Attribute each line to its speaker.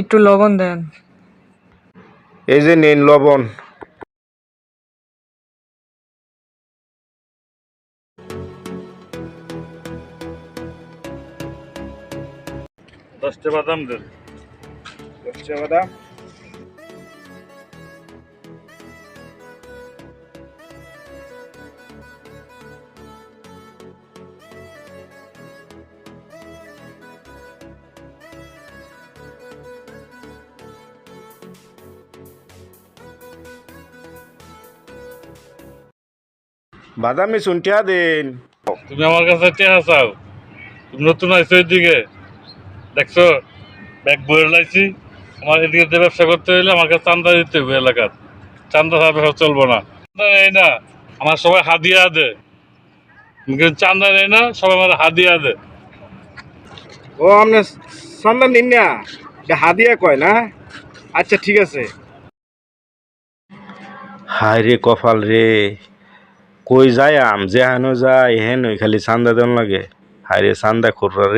Speaker 1: একটু লবণ দেন।
Speaker 2: এই যে নিন লবণ।
Speaker 3: দশটা বাদাম দেন।
Speaker 2: দশটা বাদাম। বাদামি শুনটিয়া দিন।
Speaker 3: তুমি আমার কাছে টেহা চাও। তুমি নতুন আইছো এদিকে দেখছ? ব্যাগ বইয়ে লাইছি। আমার এদিকে যে ব্যবসা করতে হইলে আমার কাছে চান্দা দিতে হবে এলাকার। চান্দা ছাড়া ব্যবসা চলবো না। চান্দা নেই না। আমার সবাই হাদিয়া দে। কিন্তু চান্দা নেই না সবাই আমার হাদিয়া দে।
Speaker 2: ও আপনার সন্ধান নিন না। হাদিয়া কয় না? আচ্ছা ঠিক আছে। হায় রে কপাল রে। কই যায় আম? যেহানো যায়, হেন খালি চান্দা দেন লাগে। হায় রে, চান্দা খুররা রে।